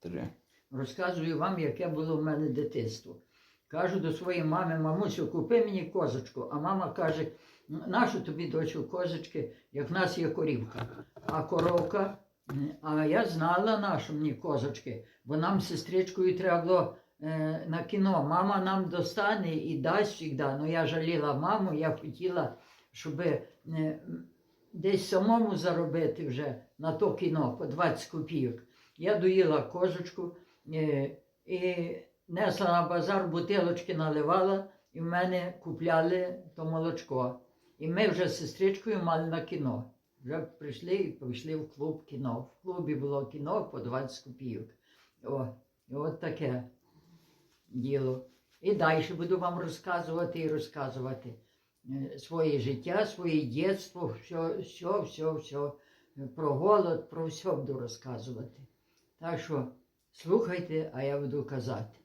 Три. Розказую вам, яке було в мене дитинство. Кажу до своєї мами, мамусю, купи мені козочку. А мама каже, нащо тобі, дочу, козочки, як в нас є корівка. А коровка, а я знала нашу мені козочки, бо нам з сестричкою треба було е, на кіно. Мама нам достане і дасть завжди. Ну я жаліла маму, я хотіла, щоб е, десь самому заробити вже на то кіно по 20 копійок. Я доїла козочку е, і несла на базар, бутилочки наливала, і в мене купляли то молочко. І ми вже з сестричкою мали на кіно. Вже прийшли і пішли в клуб кіно. В клубі було кіно по 20 копійок. О, от таке діло. І далі буду вам розказувати і розказувати е, своє життя, своє дитинство, все, все, все, все. Про голод, про все буду розказувати. Так що слухайте, а я буду казати.